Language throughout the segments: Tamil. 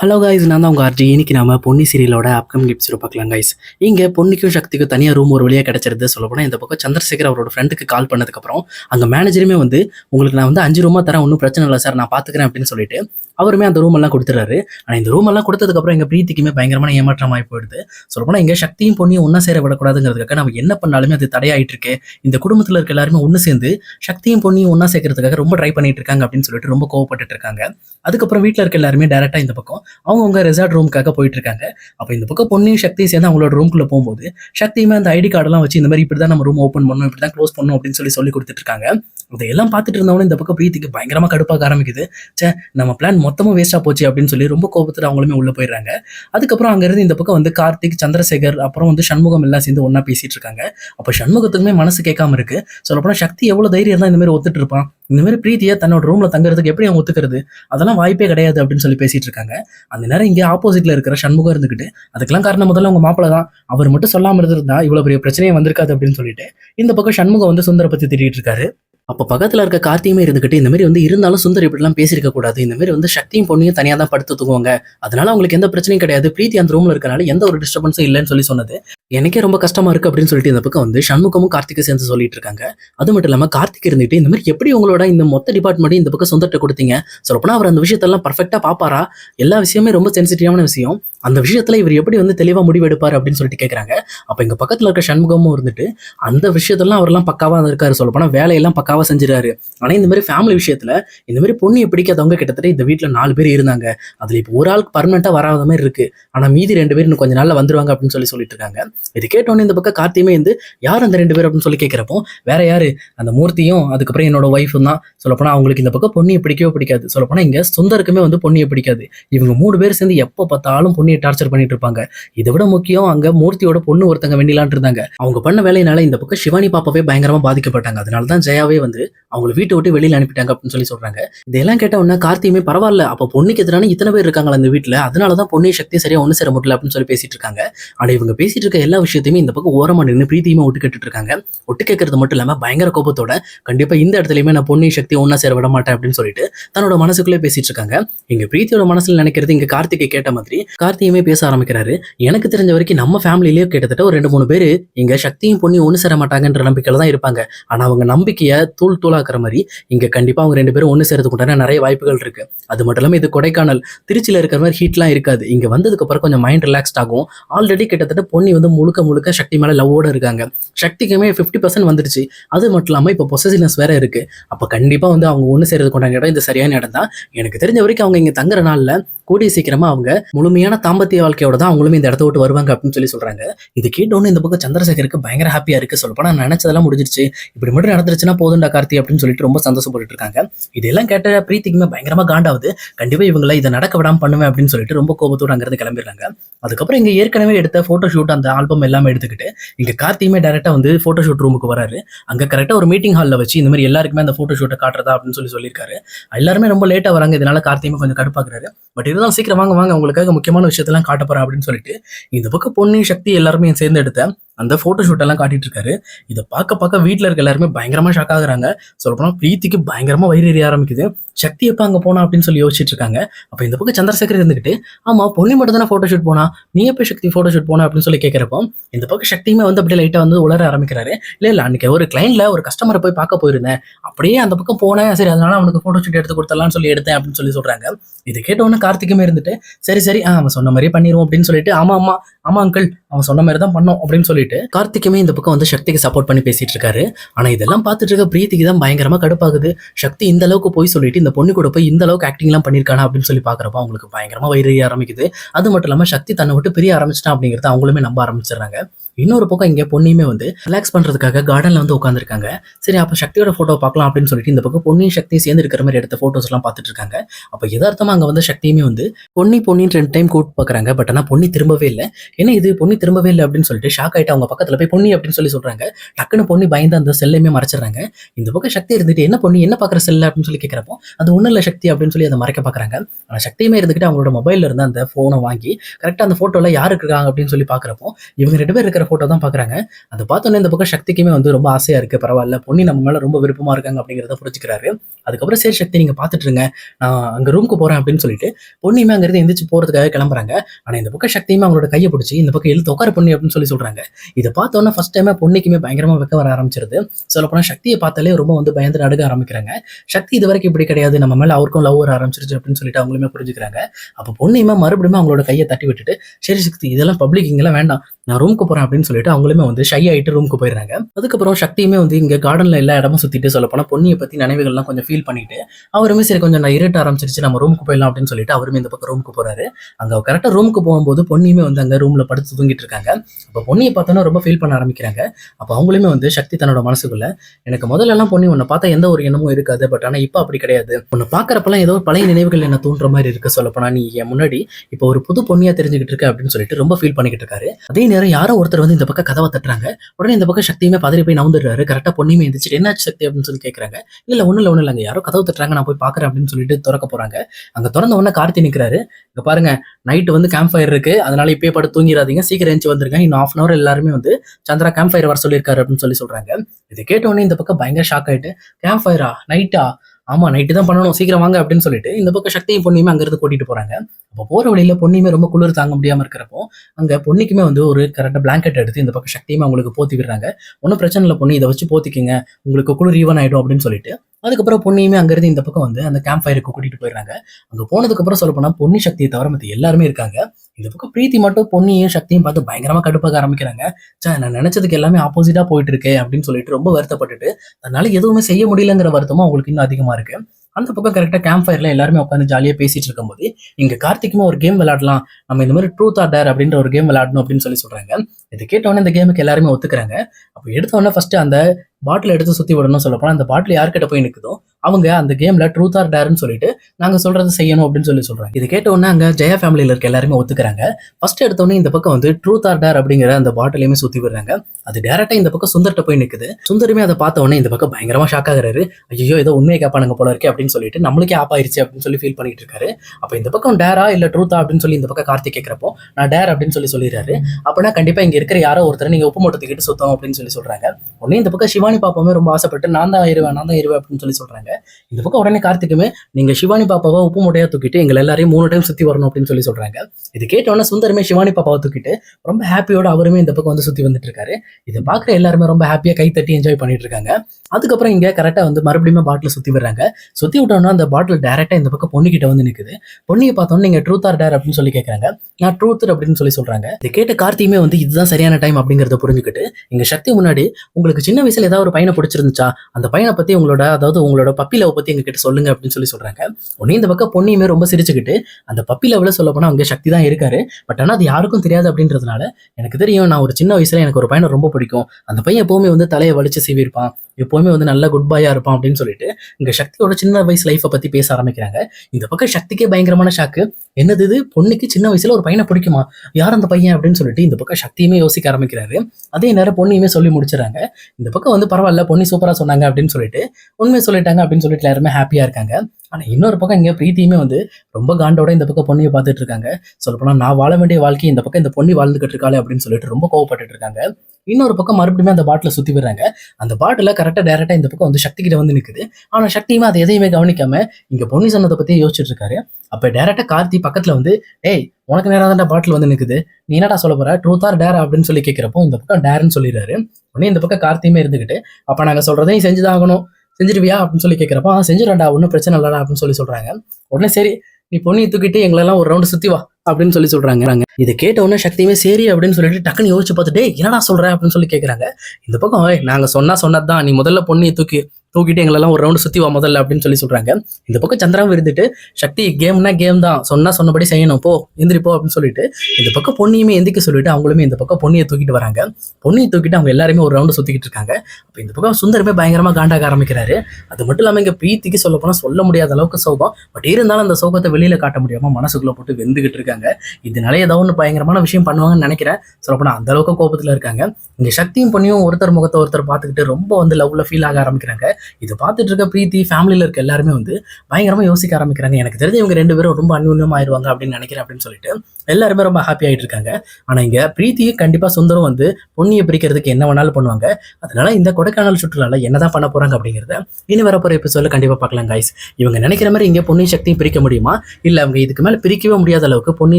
ஹலோ காய்ஸ் நான் தான் உங்கள் ஆர்ஜி. இன்னைக்கு நாம பொன்னி சீரியலோட அப்கமிங் எபிசோட் பார்க்கலாம் கைஸ் இங்கே பொன்னிக்கும் சக்திக்கும் தனியாக ரூம் ஒரு வழியாக கிடச்சிருது. சொல்லப்போனால் இந்த பக்கம் சந்திரசேகர் அவரோட ஃப்ரெண்டுக்கு கால் பண்ணதுக்கப்புறம் அங்கே மேனேஜருமே வந்து உங்களுக்கு நான் வந்து அஞ்சு ரூமா தரேன். ஒன்றும் பிரச்சனை இல்லை சார் நான் பார்த்துக்கிறேன் அப்படின்னு சொல்லிட்டு அவருமே அந்த ரூம் எல்லாம் கொடுத்துறாரு. ஆனால் இந்த ரூம் எல்லாம் கொடுத்ததுக்கப்புறம் எங்கள் பிரீத்திக்குமே பயங்கரமான ஏமாற்றம் ஆகி போயிடுது. சொல்லப்போனால் இங்கே சக்தியும் பொண்ணியும் ஒன்றா சேர விடக்கூடாதுங்கிறதுக்காக நம்ம என்ன பண்ணாலுமே அது தடையாயிட்டு இருக்கு. இந்த குடும்பத்தில் இருக்க எல்லாருமே ஒன்று சேர்ந்து சக்தியும் பொன்னியும் ஒன்றா சேர்க்கறதுக்காக ரொம்ப ட்ரை பண்ணிட்டு இருக்காங்க அப்படின்னு சொல்லிட்டு ரொம்ப கோவப்பட்டு இருக்காங்க. அதுக்கப்புறம் வீட்டில் இருக்க எல்லாருமே டேரெக்டாக இந்த பக்கம் அவங்கவுங்க ரெசார்ட் ரூமுக்காக போயிட்டு இருக்காங்க அப்போ இந்த பக்கம் பொண்ணையும் சக்தியும் சேர்ந்து அவங்களோட ரூம்குள்ளே போகும்போது சக்தியுமே அந்த ஐடி கார்டெல்லாம் வச்சு இந்த மாதிரி இப்படி தான் நம்ம ரூம் ஓப்பன் பண்ணணும் இப்படி தான் க்ளோஸ் பண்ணணும் அப்படின்னு சொல்லி சொல்லி கொடுத்துட்டு இருக்காங்க இதையெல்லாம் பார்த்துட்டு இருந்தவொடனே இந்த பக்கம் பிரீத்திக்கு பயங்கரமாக கடுப்பாக ஆரம்பிக்குது. ச்சே நம்ம பிளான் மொத்தமாக வேஸ்ட்டாக போச்சு அப்படின்னு சொல்லி ரொம்ப கோபத்தில் அவங்களுமே உள்ளே போயிடுறாங்க. அதுக்கப்புறம் அங்கேருந்து இந்த பக்கம் வந்து கார்த்திக் சந்திரசேகர் அப்புறம் வந்து சண்முகம் எல்லாம் சேர்ந்து ஒன்றா பேசிகிட்டு இருக்காங்க. அப்போ சண்முகத்துக்குமே மனசு கேட்காம இருக்கு. சொல்லப்போனால் சக்தி எவ்வளோ தைரியம் தான் இந்தமாதிரி ஒத்துட்டு இருப்பான். இந்தமாதிரி பிரீத்தியை தன்னோட ரூமில் தங்குறதுக்கு எப்படி அவன் ஒத்துக்கிறது? அதெல்லாம் வாய்ப்பே கிடையாது அப்படின்னு சொல்லி பேசிகிட்டு இருக்காங்க. அந்த நேரம் இங்கே ஆப்போசிட்டில் இருக்கிற சண்முகம் இருந்துக்கிட்டு அதுக்கெல்லாம் காரணம் முதல்ல உங்கள் மாப்பிள்ள தான். அவர் மட்டும் சொல்லாமல் இருந்திருந்தா இவ்வளோ பெரிய பிரச்சனையே வந்திருக்காது அப்படின்னு சொல்லிட்டு இந்த பக்கம் சண்முகம் வந்து சுந்தர பற்றி திட்டிகிட்டு இருக்காரு. அப்போ பக்கத்தில் இருக்க கார்த்தியுமே இருந்துக்கிட்டு இந்த மாதிரி வந்து இருந்தாலும் சுந்தர் இப்படிலாம் பேசியிருக்க கூடாது. இந்த மாதிரி வந்து சக்தியும் பொண்ணையும் தனியாக தான் படுத்து தூங்குவாங்க. அதனால அவங்களுக்கு எந்த பிரச்சனையும் கிடையாது. பிரீத்தி அந்த ரூம்ல இருக்கனால எந்த ஒரு டிஸ்டர்பன்ஸும் இல்லைன்னு சொல்லி சொன்னது. எனக்கே ரொம்ப கஷ்டமா இருக்கு அப்படின்னு சொல்லிட்டு இந்த பக்கம் வந்து சண்முகமும் கார்த்திகை சேர்ந்து சொல்லிட்டு இருக்காங்க. அது மட்டும் இல்லாமல் கார்த்திக் இருந்துட்டு இந்த மாதிரி எப்படி உங்களோட இந்த மொத்த டிபார்ட்மெண்ட்டையும் இந்த பக்கம் சொந்தத்தை கொடுத்தீங்க? சொல்லப்போனா அவர் அந்த விஷயத்தெல்லாம் பர்ஃபெக்டா பாப்பாரா? எல்லா விஷயமே ரொம்ப சென்சிட்டிவான விஷயம். அந்த விஷயத்துல இவர் எப்படி வந்து தெளிவா முடிவெடுப்பார் அப்படின்னு சொல்லிட்டு கேட்குறாங்க அப்ப எங்கள் பக்கத்துல இருக்க சண்முகமும் இருந்துட்டு அந்த விஷயத்தெல்லாம் அவரெல்லாம் பக்காவா இருக்காரு சொல்லப்போனா வேலையெல்லாம் பக்காவா செஞ்சுறாரு. ஆனா இந்த மாதிரி ஃபேமிலி விஷயத்துல இந்த மாதிரி பொண்ணியை பிடிக்காதவங்க கிட்டத்தட்ட இந்த வீட்டில் நாலு பேர் இருந்தாங்க. அதுல இப்போ ஒரு ஆளுக்கு பர்மனெண்ட்டாக வராத மாதிரி இருக்கு. ஆனா மீதி ரெண்டு பேர் இன்னும் கொஞ்ச நாளில் வந்துருவாங்க அப்படின்னு சொல்லி சொல்லிட்டு இருக்காங்க. இது கேட்டோன்னே இந்த பக்கம் கார்த்தியுமே வந்து யார் அந்த ரெண்டு பேர்? அப்படின்னு சொல்லி கேட்குறப்போ வேற யாரு? அந்த மூர்த்தியும் அதுக்கப்புறம் என்னோட ஒய்ஃபும் தான். சொல்லப்போனா அவங்களுக்கு இந்த பக்கம் பொண்ணியை பிடிக்கவே பிடிக்காது. சொல்லப்போனா இங்க சுந்தருக்குமே வந்து பொண்ணியை பிடிக்காது. இவங்க மூணு பேர் சேர்ந்து எப்போ பார்த்தாலும் பொண்ணியை டார்ச்சர் பண்ணிட்டு இருப்பாங்க. இதை விட முக்கியம் அங்க மூர்த்தியோட பொண்ணு ஒருத்தங்க வெண்ணிலான் இருந்தாங்க. அவங்க பண்ண வேலையினால இந்த பக்கம் சிவானி பாப்பாவே பயங்கரமா பாதிக்கப்பட்டாங்க. அதனால தான் ஜெயாவே வந்து அவங்கள வீட்டை விட்டு வெளியில அனுப்பிட்டாங்க அப்படின்னு சொல்லி சொல்றாங்க. இதெல்லாம் கேட்ட உடனே கார்த்தியுமே பரவாயில்ல அப்ப பொண்ணுக்கு எதிரான இத்தனை பேர் இருக்காங்களா அந்த வீட்டுல அதனால தான் பொண்ணு சக்தி சரியா ஒண்ணு சேர முடியல அப்படின்னு சொல்லி பேசிட்டு இருக்காங்க. ஆனா இவங்க பேசிட்டு இருக்க எல்லா விஷயத்தையுமே இந்த பக்கம் ஓரமா நின்று பிரீத்தியுமே ஒட்டு கேட்டுட்டு இருக்காங்க. ஒட்டு கேட்கறது மட்டும் இல்லாம பயங்கர கோபத்தோட கண்டிப்பா இந்த இடத்துலயுமே நான் பொண்ணு சக்தி ஒன்னா சேர விட மாட்டேன் அப்படின்னு சொல்லிட்டு தன்னோட மனசுக்குள்ளே பேசிட்டு இருக்காங்க. இங்க பிரீத்தியோட மனசுல நினைக்கிறது இங்க கார்த்திகை கேட்ட மாதிரி கார்த்தியுமே பேச ஆரம்பிக்கிறாரு. எனக்கு தெரிஞ்ச வரைக்கும் நம்ம ஃபேமிலிலேயே கிட்டத்தட்ட ஒரு ரெண்டு மூணு பேர் இங்க சக்தியும் பொண்ணியும் ஒன்று சேர மாட்டாங்கன்ற நம்பிக்கையில தான் இருப்பாங்க. ஆனா அவங்க நம்பிக்கையை தூள் தூளாக்குற மாதிரி இங்க கண்டிப்பா அவங்க ரெண்டு பேரும் ஒன்று சேரதுக்கு உண்டான நிறைய வாய்ப்புகள் இருக்கு. அது மட்டும் இல்லாமல் இது கொடைக்கானல் திருச்சியில் இருக்கிற மாதிரி ஹீட்லாம் இருக்காது. இங்க வந்ததுக்கு அப்புறம் கொஞ்சம் மைண்ட் ரிலாக்ஸ்ட் ஆகும். ஆல்ரெடி கிட்டத்தட்ட பொன்னி வந்து முழுக்க முழுக்க சக்தி மேல லவ்வோட இருக்காங்க. சக்திக்குமே ஃபிஃப்டி பர்சன்ட் வந்துருச்சு. அது மட்டும் இல்லாமல் இப்போ பொசசிவ்னஸ் வேற இருக்கு. அப்போ கண்டிப்பா வந்து அவங்க ஒன்று சேர்றதுக்குண்டான இடம் இந்த சரியான இடம் தான். எனக்கு தெரிஞ்ச வரைக்கும் அவங்க இங்க தங்குற நாள்ல கூடிய சீக்கிரமா அவங்க முழுமையான தாம்பத்திய வாழ்க்கையோட தான் அவங்களும் இந்த இடத்த விட்டு வருவாங்க அப்படின்னு சொல்லி சொல்றாங்க. இது கேட்டோன்னு இந்த பக்கம் சந்திரசேகருக்கு பயங்கர ஹாப்பியா இருக்கு. சொல்லப்போனா நான் நினைச்சதெல்லாம் முடிஞ்சிருச்சு. இப்படி மட்டும் நடந்துருச்சுன்னா போதுண்டா கார்த்தி அப்படின்னு சொல்லிட்டு ரொம்ப சந்தோஷப்பட்டு இருக்காங்க. இதெல்லாம் கேட்ட பிரீத்திக்குமே பயங்கரமா காண்டாவது கண்டிப்பா இவங்கள இதை நடக்க விடாம பண்ணுவேன் அப்படின்னு சொல்லிட்டு ரொம்ப கோபத்தோட அங்கிருந்து கிளம்பிடுறாங்க. அதுக்கப்புறம் இங்க ஏற்கனவே எடுத்த போட்டோ ஷூட் அந்த ஆல்பம் எல்லாமே எடுத்துக்கிட்டு இங்க கார்த்தியுமே டேரக்டா வந்து போட்டோ ஷூட் ரூமுக்கு வராரு. அங்க கரெக்டா ஒரு மீட்டிங் ஹாலில் வச்சு இந்த மாதிரி எல்லாருக்குமே அந்த போட்டோ ஷூட்டை காட்டுறதா அப்படின்னு சொல்லி சொல்லியிருக்காரு. எல்லாருமே ரொம்ப லேட்டா வராங்க. இதனால கார்த்தியுமே கொஞ்சம் கடுப்பாக்குறாரு. பட் இருந்தாலும் சீக்கிரம் வாங்க வாங்க உங்களுக்காக முக்கியமான விஷயத்தெல்லாம் காட்ட போறேன் அப்படின்னு சொல்லிட்டு இந்த பக்கம் பொண்ணு சக்தி எல்லாருமே சேர்ந்து எடுத்தேன் அந்த ஃபோட்டோ ஷூட் எல்லாம் காட்டிட்டு இருக்காரு இதை பார்க்க பார்க்க வீட்டில் இருக்க எல்லாருமே பயங்கரமாக ஷாக் ஆகுறாங்க. சொல்லப்போனால் பிரீத்திக்கு பயங்கரமாக வயிறு எறிய ஆரம்பிக்குது. சக்தி எப்போ அங்கே போனா அப்படின்னு சொல்லி யோசிச்சுட்டு இருக்காங்க அப்போ இந்த பக்கம் சந்திரசேகர் இருந்துக்கிட்டு ஆமா பொண்ணு மட்டும் தானே ஷூட் போனா? நீ எப்போ சக்தி ஃபோட்டோ ஷூட் போனா? அப்படின்னு சொல்லி கேட்குறப்போ இந்த பக்கம் சக்தியுமே வந்து அப்படியே லைட்டாக வந்து உளர ஆரம்பிக்கிறாரு. இல்லை இல்லை அன்னைக்கு ஒரு கிளைண்ட்டில் ஒரு கஸ்டமரை போய் பார்க்க போயிருந்தேன். அப்படியே அந்த பக்கம் போனேன். சரி அதனால அவனுக்கு போட்டோ ஷூட் எடுத்து கொடுத்தலாம்னு சொல்லி எடுத்தேன் அப்படின்னு சொல்லி சொல்கிறாங்க இது கேட்ட உடனே கார்த்திக்குமே இருந்துட்டு சரி சரி ஆ, அவன் சொன்ன மாதிரியே பண்ணிடுவோம் அப்படின்னு சொல்லிட்டு ஆமாம் ஆமாம் ஆமாம் அங்கிள் அவன் சொன்ன மாதிரி தான் பண்ணோம் அப்படின்னு சொல்லிட்டு கார்த்திக்குமே இந்த பக்கம் வந்து சக்திக்கு சப்போர்ட் பண்ணி பேசிட்டு இருக்காரு. ஆனா இதெல்லாம் பார்த்துட்டு இருக்க பிரீத்திக்கு தான் பயங்கரமா கடுப்பாகுது. சக்தி இந்த அளவுக்கு போய் சொல்லிட்டு இந்த பொண்ணு கூட போய் இந்த அளவுக்கு ஆக்டிங் எல்லாம் பண்ணிருக்கானா அப்படின்னு சொல்லி பாக்குறப்ப அவங்களுக்கு பயங்கரமா வயிறு ஆரம்பிக்குது. அது மட்டும் இல்லாம சக்தி தன்னை விட்டு பிரிய ஆரம்பிச்சிட்டான் அப்படிங்கறத அவங்களுமே நம்ப ஆரம்பிச்சிடுறாங்க. இன்னொரு பக்கம் இங்க பொண்ணியுமே வந்து ரிலாக்ஸ் பண்றதுக்காக கார்டன்ல வந்து உட்காந்துருக்காங்க சரி அப்போ சக்தியோட போட்டோ பார்க்கலாம் அப்படின்னு சொல்லிட்டு இந்த பக்கம் பொன்னியும் சக்தியும் சேர்ந்து இருக்கிற மாதிரி எடுத்த போட்டோஸ் எல்லாம் பார்த்துட்டு இருக்காங்க. அப்போ எதார்த்தமாக அங்க வந்து சக்தியுமே வந்து பொன்னி பொன்னின்னு ரெண்டு டைம் கூட்டு பார்க்குறாங்க. பட் ஆனா பொன்னி திரும்பவே இல்லை. ஏன்னா இது பொன்னி திரும்பவே இல்லை அப்படின்னு சொல்லிட்டு ஷாக் ஆயிட்டு அவங்க பக்கத்துல போய் பொன்னி அப்படின்னு சொல்லி சொல்றாங்க. டக்குன்னு பொன்னி பயந்து அந்த செல்லையுமே மறைச்சிடுறாங்க. இந்த பக்கம் சக்தி இருந்துட்டு என்ன பொண்ணு என்ன பாக்குற செல்ல அப்படின்னு சொல்லி கேட்கிறப்போ அது ஒன்றும் இல்ல சக்தி அப்படின்னு சொல்லி அதை மறைக்க பாக்குறாங்க ஆனா சக்தியுமே இருந்துக்கிட்டு அவங்களோட மொபைலில் இருந்து அந்த ஃபோனை வாங்கி கரெக்டா அந்த ஃபோட்டோவில் யாரு இருக்காங்க அப்படின்னு சொல்லி பாக்குறப்போ இவங்க ரெண்டு பேர் இருக்கிற ஃபோட்டோ தான் பார்க்குறாங்க அதை பார்த்தோன்னே இந்த பக்கம் சக்திக்குமே வந்து ரொம்ப ஆசையாக இருக்குது பரவாயில்ல பொன்னி நம்ம மேலே ரொம்ப விருப்பமாக இருக்காங்க அப்படிங்கிறத புரிஞ்சுக்கிறாரு. அதுக்கப்புறம் சரி சக்தி நீங்கள் பார்த்துட்டு இருங்க. நான் அங்கே ரூமுக்கு போகிறேன் அப்படின்னு சொல்லிட்டு பொண்ணுமே அங்கேருந்து எந்திரிச்சு போகிறதுக்காக கிளம்புறாங்க. ஆனால் இந்த பக்கம் சக்தியுமே அவங்களோட கையை பிடிச்சி இந்த பக்கம் எழுத்து உட்கார பொண்ணு அப்படின்னு சொல்லி சொல்கிறாங்க இதை பார்த்தோன்னே ஃபஸ்ட் டைமே பொண்ணுக்குமே பயங்கரமாக வெக்க வர ஆரம்பிச்சிருது. சொல்லப்போனால் சக்தியை பார்த்தாலே ரொம்ப வந்து பயந்து நடுக ஆரம்பிக்கிறாங்க. சக்தி இது வரைக்கும் இப்படி கிடையாது. நம்ம மேலே அவருக்கும் லவ் வர ஆரம்பிச்சிருச்சு அப்படின்னு சொல்லிட்டு அவங்களுமே புரிஞ்சுக்கிறாங்க. அப்போ பொண்ணுமே மறுபடியும் அவங்களோட கையை தட்டி விட்டுட்டு சரி சக்தி இதெல்லாம் பப்ளிக் இங்கெல்லாம் வேண்டாம். நான் ரூமுக்கு போறேன் அப்படின்னு சொல்லிட்டு அவங்களுமே வந்து ஷை ஆயிட்டு ரூமுக்கு போயிடுறாங்க. அதுக்கப்புறம் சக்தியுமே வந்து இங்கே கார்டன்ல எல்லா இடமும் சுத்திட்டு சொல்ல போனால் பொன்னியை பற்றி நினைவுகள்லாம் கொஞ்சம் ஃபீல் பண்ணிட்டு அவருமே சரி கொஞ்சம் நான் இருட்ட ஆரம்பிச்சிருச்சு நம்ம ரூமுக்கு போயிடலாம் அப்படின்னு சொல்லிட்டு அவருமே இந்த பக்கம் ரூமுக்கு போறாரு. அங்கே கரெக்டாக ரூமுக்கு போகும்போது பொண்ணியுமே வந்து அங்கே ரூம்ல படுத்து தூங்கிட்டு இருக்காங்க. அப்போ பொண்ணியை பார்த்தோன்னா ரொம்ப ஃபீல் பண்ண ஆரம்பிக்கிறாங்க. அப்போ அவங்களுமே வந்து சக்தி தன்னோட மனசுக்குள்ள எனக்கு முதல்ல எல்லாம் உன்னை பார்த்தா எந்த ஒரு எண்ணமும் இருக்காது பட் ஆனா இப்போ அப்படி கிடையாது. உன்னை பார்க்குறப்பெல்லாம் ஏதோ ஒரு பழைய நினைவுகள் என்ன தூண்டுற மாதிரி இருக்கு சொல்லப்போனா நீ என் முன்னாடி இப்போ ஒரு புது பொண்ணியாக தெரிஞ்சுக்கிட்டு இருக்க அப்படின்னு சொல்லிட்டு ரொம்ப ஃபீல் பண்ணிக்கிட்டு இருக்காரு. அதே நேரம் யாரோ ஒருத்தர் வந்து இந்த பக்கம் கதவை தட்டுறாங்க. உடனே இந்த பக்கம் சக்தியுமே பதறி போய் நவுந்துடுறாரு. கரெக்டாக பொண்ணுமே எந்திரிச்சிட்டு என்னாச்சு சக்தி? அப்படின்னு சொல்லி கேட்குறாங்க இல்லை ஒன்றும் இல்லை ஒன்றும் இல்லைங்க யாரோ கதவை தட்டுறாங்க. நான் போய் பார்க்குறேன் அப்படின்னு சொல்லிட்டு திறக்க போறாங்க. அங்கே திறந்த உடனே கார்த்தி நிற்கிறாரு இங்கே பாருங்க நைட்டு வந்து கேம்ப் ஃபயர் இருக்கு. அதனால இப்பயே படம் தூங்கிடாதீங்க. சீக்கிரம் எழுந்து வந்துருங்க. இன்னும் ஆஃப் அன் அவர் எல்லாருமே வந்து சந்திரா கேம்ப் ஃபயர் வர சொல்லியிருக்காரு அப்படின்னு சொல்லி சொல்றாங்க. இதை கேட்ட உடனே இந்த பக்கம் பயங்கர ஷாக் ஆயிட்டு கேம்ப் ஃபயரா நைட்டா ஆமா நைட்டு தான் பண்ணணும் சீக்கிரம் வாங்க அப்படின்னு சொல்லிட்டு இந்த பக்கம் சக்தியும் பொண்ணியுமே அங்கிருந்து கூட்டிட்டு போறாங்க. அப்போ போற வழியில பொண்ணியுமே ரொம்ப குளிர் தாங்க முடியாம இருக்கிறப்போ அங்க பொண்ணுக்குமே வந்து ஒரு கரெக்டாக பிளாங்கெட் எடுத்து இந்த பக்கம் சக்தியுமே அவங்களுக்கு போத்தி விடுறாங்க. ஒன்றும் பிரச்சனை இல்லை பொண்ணு இதை வச்சு போத்திக்கிங்க. உங்களுக்கு குளிர் ஈவன் ஆயிடும் அப்படின்னு சொல்லிட்டு அதுக்கப்புறம் பொண்ணியுமே அங்கேருந்து இந்த பக்கம் வந்து அந்த கேம்ப் ஃபயருக்கு கூட்டிட்டு போயிடுறாங்க. அங்கே போனதுக்கப்புறம் சொல்ல போனா பொன்னி சக்தியை தவிர மற்ற எல்லாருமே இருக்காங்க. இந்த பக்கம் பிரீத்தி மட்டும் பொன்னியும் சக்தியும் பார்த்து பயங்கரமா கடுப்பாக ஆரம்பிக்கிறாங்க. சே நான் நினைச்சதுக்கு எல்லாமே ஆப்போசிட்டா போயிட்டு இருக்கே அப்படின்னு சொல்லிட்டு ரொம்ப வருத்தப்பட்டுட்டு அதனால எதுவுமே செய்ய முடியலங்கிற வருத்தமும் அவங்களுக்கு இன்னும் அதிகமா இருக்கு. அந்த பக்கம் கரெக்டாக கேம்ப் ஃபயர்ல எல்லாருமே உட்காந்து ஜாலியாக பேசிட்டு இருக்கும்போது இங்க கார்த்திக்குமே ஒரு கேம் விளையாடலாம். நம்ம இந்த மாதிரி ட்ரூத் ஆர் டேர் அப்படின்ற ஒரு கேம் விளையாடணும் அப்படின்னு சொல்லி சொல்றாங்க. இது கேட்டவொடனே இந்த கேமுக்கு எல்லாருமே ஒத்துக்கிறாங்க. அப்போ எடுத்தோடனே ஃபஸ்ட்டு அந்த பாட்டில் எடுத்து சுற்றி விடணும்னு சொல்லப்போனால் அந்த பாட்டில் யார்கிட்ட போய் நிற்குதோ அவங்க அந்த கேமில் ட்ரூத் ஆர் டேர்னு சொல்லிட்டு நாங்க சொல்றது செய்யணும் அப்படின்னு சொல்லி சொல்கிறாங்க இது கேட்ட உடனே ஜெயா ஃபேமிலியில இருக்க எல்லாருமே ஒத்துக்கிறாங்க. ஃபஸ்ட் எடுத்தோடனே இந்த பக்கம் வந்து ட்ரூத் ஆர் டேர் அப்படிங்கிற அந்த பாட்டிலையுமே சுற்றி விடுறாங்க. அது டேரெக்டாக இந்த பக்கம் சுந்தர்ட்ட போய் நிற்குது சுந்தருமே அதை பார்த்த உடனே இந்த பக்கம் பயங்கரமாக ஷாக் ஆகிறாரு. ஐயோ ஏதோ உண்மையை கேட்பானுங்க போல இருக்கே அப்படின்னு சொல்லிட்டு நம்மளுக்கே ஆப் ஆயிருச்சு அப்படின்னு சொல்லி ஃபீல் பண்ணிட்டு இருக்காரு. அப்போ இந்த பக்கம் டேரா இல்லை ட்ரூத்தா அப்படின்னு சொல்லி இந்த பக்கம் கார்த்திக் கேட்குறப்போ நான் டேர் அப்படின்னு சொல்லி சொல்லிடுறாரு. அப்படின்னா கண்டிப்பா இங்கே இருக்கிற யாரோ ஒருத்தர் நீங்க உப்பு மூட்டை சுத்தம் அப்படின்னு சொல்லி சொல்லி சொல்றாங்க. உடனே இந்த பக்கம் சிவானி பாப்பாவுமே ரொம்ப ஆசைப்பட்டு நான் தான் இருவேன் நான் தான் இருவேன் அப்படின்னு சொல்லி சொல்றாங்க. இந்த பக்கம் உடனே கார்த்திக்குமே நீங்க சிவானி பாப்பாவை உப்பு மூட்டையா தூக்கிட்டு எங்களை எல்லாரையும் மூணு டைம் சுத்தி வரணும் அப்படின்னு சொல்லி சொல்றாங்க. இது கேட்ட சுந்தரமே சிவானி பாப்பாவை தூக்கிட்டு ரொம்ப ஹாப்பியோட அவருமே இந்த பக்கம் வந்து சுத்தி வந்துட்டு இருக்காரு. இதை பார்க்குற எல்லாருமே ரொம்ப ஹாப்பியா கை தட்டி என்ஜாய் பண்ணிட்டு இருக்காங்க. அதுக்கப்புறம் இங்க கரெக்டா வந்து மறுபடியும் பாட்டில் சுத்தி வர்றாங்க. சுத்தி விட்டோம்னா அந்த பாட்டில் டேரக்டா இந்த பக்கம் பொண்ணுகிட்ட வந்து நிக்குது. பொண்ணியை பார்த்தோன்னே நீங்க ட்ரூத் ஆர் டேர் அப்படின்னு சொல்லி கேட்கறாங்க நான் ட்ரூத் அப்படின்னு சொல்லி சொல்றாங்க. இதை கேட்ட கார்த்தியுமே வந்து இதுதான் சரியான டைம் அப்படிங்கறத புரிஞ்சுக்கிட்டு இங்க சக்தி முன்னாடி உங்களுக்கு சின்ன வயசுல ஏதாவது ஒரு பையனை பிடிச்சிருந்துச்சா? அந்த பையனை பத்தி உங்களோட அதாவது உங்களோட பப்பி லவ் பத்தி எங்ககிட்ட சொல்லுங்க அப்படின்னு சொல்லி சொல்றாங்க. உடனே இந்த பக்கம் பொண்ணையுமே ரொம்ப சிரிச்சுக்கிட்டு அந்த பப்பி லவ்ல சொல்ல போனா அங்கே சக்தி தான் இருக்காரு. பட் ஆனா அது யாருக்கும் தெரியாது அப்படின்றதுனால எனக்கு தெரியும் நான் ஒரு சின்ன வயசுல எனக்கு ஒரு பையனை ரொம்ப பிடிக்கும். அந்த பையன் எப்பவுமே வந்து தலையை வலிச்சு சீவிருப்பான் எப்போவுமே வந்து நல்ல குட் பாயா இருப்பான் அப்படின்னு சொல்லிட்டு இங்க சக்தியோட சின்ன வயசு லைஃப்பை பத்தி பேச ஆரம்பிக்கிறாங்க. இந்த பக்கம் சக்திக்கே பயங்கரமான ஷாக்கு என்னது இது? பொண்ணுக்கு சின்ன வயசுல ஒரு பையனை பிடிக்குமா? யார் அந்த பையன் அப்படின்னு சொல்லிட்டு இந்த பக்கம் சக்தியுமே யோசிக்க ஆரம்பிக்கிறாரு. அதே நேரம் பொண்ணையுமே சொல்லி முடிச்சிடறாங்க. இந்த பக்கம் வந்து பரவாயில்ல பொண்ணு சூப்பரா சொன்னாங்க அப்படின்னு சொல்லிட்டு உண்மையை சொல்லிட்டாங்க அப்படின்னு சொல்லிட்டு எல்லாருமே ஹாப்பியா இருக்காங்க. ஆனா இன்னொரு பக்கம் இங்கே பிரீத்தியுமே வந்து ரொம்ப காண்டோட இந்த பக்கம் பொண்ணியை பார்த்துட்டு இருக்காங்க. சொல்லப்போனால் நான் வாழ வேண்டிய வாழ்க்கை இந்த பக்கம் இந்த பொண்ணி வாழ்ந்துகிட்டு இருக்காளே அப்படின்னு சொல்லிட்டு ரொம்ப கோவப்பட்டு இருக்காங்க. இன்னொரு பக்கம் மறுபடியும் அந்த பாட்டில சுத்தி விடுறாங்க அந்த பாட்டில் கரெக்டாக டேரெக்டாக இந்த பக்கம் வந்து சக்தி கிட்ட வந்து நிக்குது. ஆனால் சக்தியுமே அதை எதையுமே கவனிக்காம இங்கே பொன்னி சொன்னதை பற்றி யோசிச்சுட்டு இருக்காரு. அப்போ டேரெக்டாக கார்த்தி பக்கத்தில் வந்து ஏய் உனக்கு நேராக தான் பாட்டில் வந்து நிற்குது நீ என்னடா சொல்ல போகிற ட்ரூத் ஆர் டேர் அப்படின்னு சொல்லி கேட்குறப்போ இந்த பக்கம் டேர்னு சொல்லிடுறாரு. உடனே இந்த பக்கம் கார்த்தியுமே இருந்துக்கிட்டு அப்போ நாங்கள் சொல்கிறதையும் செஞ்சுதான் ஆகணும். செஞ்சிருவியா அப்படின்னு சொல்லி கேட்குறப்போ ஆ செஞ்சிடறா ஒன்றும் பிரச்சனை இல்லடா. அப்படின்னு சொல்லி சொல்கிறாங்க உடனே சரி நீ பொண்ணியை தூக்கிட்டு எங்களெல்லாம் ஒரு ரவுண்டு சுற்றி வா. அப்படின்னு சொல்லி சொல்றாங்க. இதை கேட்ட உடனே சக்தியுமே சரி அப்படின்னு சொல்லிட்டு டக்குன்னு யோசிச்சு பார்த்துட்டு என்னடா சொல்ற? அப்படின்னு சொல்லி கேட்கறாங்க இந்த பக்கம் நாங்க சொன்னா சொன்னதுதான். நீ முதல்ல பொண்ணியை தூக்கி தூக்கிட்டு எங்களெல்லாம் ஒரு ரவுண்டு சுற்றி வா முதல்ல அப்படின்னு சொல்லி சொல்கிறாங்க இந்த பக்கம் சந்திராவும் இருந்துட்டு சக்தி கேம்னா கேம் தான். சொன்னால் சொன்னபடி செய்யணும். போ எந்திரிப்போ அப்படின்னு சொல்லிட்டு இந்த பக்கம் பொண்ணியுமே எந்திக்க சொல்லிட்டு அவங்களுமே இந்த பக்கம் பொண்ணியை தூக்கிட்டு வராங்க. பொண்ணியை தூக்கிட்டு அவங்க எல்லாருமே ஒரு ரவுண்டு சுற்றிக்கிட்டு இருக்காங்க. அப்போ இந்த பக்கம் சுந்தரமே பயங்கரமாக காண்டாக ஆரம்பிக்கிறாரு. அது மட்டும் இல்லாமல் இங்கே பிரீத்திக்கு சொல்ல போனால் சொல்ல முடியாத அளவுக்கு சோகம். பட் இருந்தாலும் அந்த சோகத்தை வெளியில் காட்ட முடியாமல் மனசுக்குள்ளே போட்டு வெந்துகிட்டு இருக்காங்க. இதனால ஏதோ ஒன்று பயங்கரமான விஷயம் பண்ணுவாங்கன்னு நினைக்கிறேன். சொல்லப்போனால் அந்த அளவுக்கு இருக்காங்க. இங்கே சக்தியும் பொண்ணியும் ஒருத்தர் முகத்தை ஒருத்தர் பார்த்துக்கிட்டு ரொம்ப வந்து லவ்ல ஃபீல் ஆக ஆரம்பிக்கிறாங்க. இதை பார்த்துட்டு இருக்க பிரீத்தி ஃபேமிலியில இருக்க எல்லாருமே வந்து பயங்கரமா யோசிக்க ஆரம்பிக்கிறாங்க. எனக்கு தெரிஞ்சு இவங்க ரெண்டு பேரும் ரொம்ப அந்யூன்யம் ஆயிடுவாங்க அப்படின்னு நினைக்கிறேன் அப்படின்னு சொல்லிட்டு எல்லாருமே ரொம்ப ஹாப்பி ஆயிட்டு இருக்காங்க. ஆனா இங்க பிரீத்தியும் கண்டிப்பா சுந்தரம் வந்து பொன்னியை பிரிக்கிறதுக்கு என்ன வேணாலும் பண்ணுவாங்க. அதனால இந்த கொடைக்கானல் சுற்றுலால என்னதான் பண்ண போறாங்க அப்படிங்கிறத இனி வரப்போகிற எபிசோட்ல கண்டிப்பா பார்க்கலாம் காய்ஸ் இவங்க நினைக்கிற மாதிரி இங்க பொன்னி சக்தியும் பிரிக்க முடியுமா? இல்ல அவங்க இதுக்கு மேல பிரிக்கவே முடியாத அளவுக்கு பொன்னி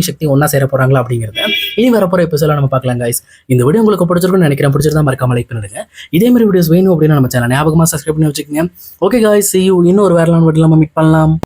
சக்தி ஒன்றா சேர போகிறாங்களா அப்படிங்கிறத இனி வரப்போற எபிசோட்ல நம்ம பார்க்கலாம் காய்ஸ் இந்த வீடியோ உங்களுக்கு பிடிச்சிருக்கும்னு நினைக்கிறேன். பிடிச்சிருந்தா மறக்காம லைக் பண்ணிடுங்க இதே மாதிரி வீடியோஸ் வேணும் அப்படின்னு நம்ம சேனல் ஞாபகமாக சப்ஸ்கிரைப் பண்ணி வச்சுக்கோங்க ஓகே காய் சி யூ இன்னொரு வேற வீட்டில் நம்ம மீட் பண்ணலாம்.